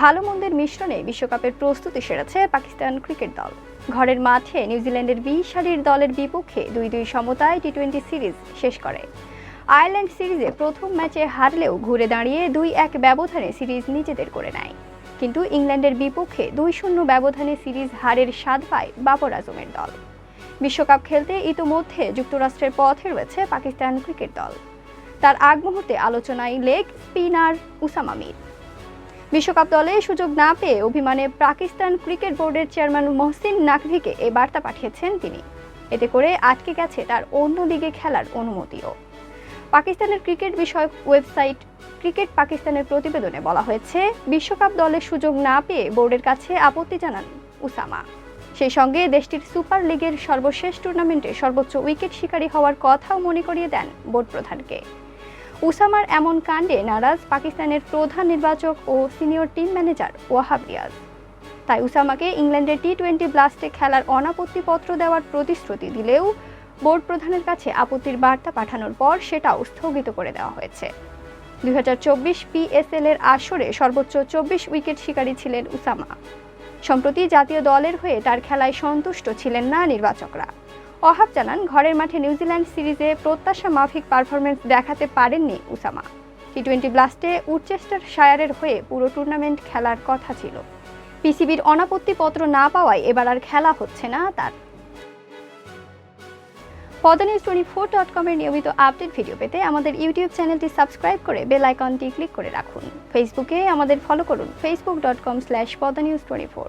ভালো মন্দের মিশ্রণে বিশ্বকাপের প্রস্তুতি সেরেছে পাকিস্তান ক্রিকেট দল। ঘরের মাঠে নিউজিল্যান্ডের বি সারির দলের বিপক্ষে দুই দুই সমতায় টি টোয়েন্টি সিরিজ শেষ করে। আয়ারল্যান্ড সিরিজে প্রথম ম্যাচে হারলেও ঘুরে দাঁড়িয়ে দুই এক ব্যবধানে সিরিজ নিজেদের করে নেয়। কিন্তু ইংল্যান্ডের বিপক্ষে দুই শূন্য ব্যবধানে সিরিজ হারের স্বাদ পায় বাবর আজমের দল। বিশ্বকাপ খেলতে ইতোমধ্যে যুক্তরাষ্ট্রের পথে রয়েছে পাকিস্তান ক্রিকেট দল। তার আগ মুহূর্তে আলোচনায় লেগ স্পিনার উসামা মির। বিশ্বকাপ দলে সুযোগ না পেয়ে অভিমানে পাকিস্তান ক্রিকেট বোর্ডের চেয়ারম্যান মহসিন নাকভিকে এ বার্তা পাঠিয়েছেন তিনি। এতে করে আটকে গেছে তার অন্য লিগে খেলার অনুমতিও। পাকিস্তানের ক্রিকেট বিষয়ক ওয়েবসাইট ক্রিকেট পাকিস্তানের প্রতিবেদনে বলা হয়েছে, বিশ্বকাপ দলে সুযোগ না পেয়ে বোর্ডের কাছে আপত্তি জানান উসামা। সেই সঙ্গে দেশটির সুপার লিগের সর্বশেষ টুর্নামেন্টে সর্বোচ্চ উইকেট শিকারী হওয়ার কথাও মনে করিয়ে দেন বোর্ড প্রধানকে। উসামার এমন কাণ্ডে নারাজ পাকিস্তানের প্রধান নির্বাচক ও senior team manager Wahab Riaz. তাই উসামাকে ইংল্যান্ডের টি টোয়েন্টি ব্লাস্টে খেলার অনাপত্তিপত্র দেওয়ার প্রতিশ্রুতি দিলেও বোর্ড প্রধানের কাছে আপত্তির বার্তা পাঠানোর পর সেটাও স্থগিত করে দেওয়া হয়েছে। দুই হাজার চব্বিশ পিএসএল এর আসরে সর্বোচ্চ চব্বিশ উইকেট শিকারী ছিলেন উসামা। সম্প্রতি জাতীয় দলের হয়ে তার খেলায় সন্তুষ্ট ছিলেন না নির্বাচকরা। অহাব জানান ঘরের মাঠে নিউজিল্যান্ড সিরিজে প্রত্যাশা মাফিক পারফরমেন্স দেখাতে পারেননি উসামা। টি টোয়েন্টি ব্লাস্টে উডচেস্টার শায়ারের হয়ে পুরো টুর্নামেন্ট খেলার কথা ছিল। পিসিবির অনাপত্তিপত্র না পাওয়ায় এবার আর খেলা হচ্ছে না তার। পদা নিউজ টোয়েন্টি ফোর ডট কমের নিয়মিত আপডেট ভিডিও পেতে আমাদের ইউটিউব চ্যানেলটি সাবস্ক্রাইব করে বেল আইকনটি ক্লিক করে রাখুন। ফেসবুকে আমাদের ফলো করুন ফেসবুক ডট কম স্ল্যাশ পদা নিউজ টোয়েন্টি ফোর।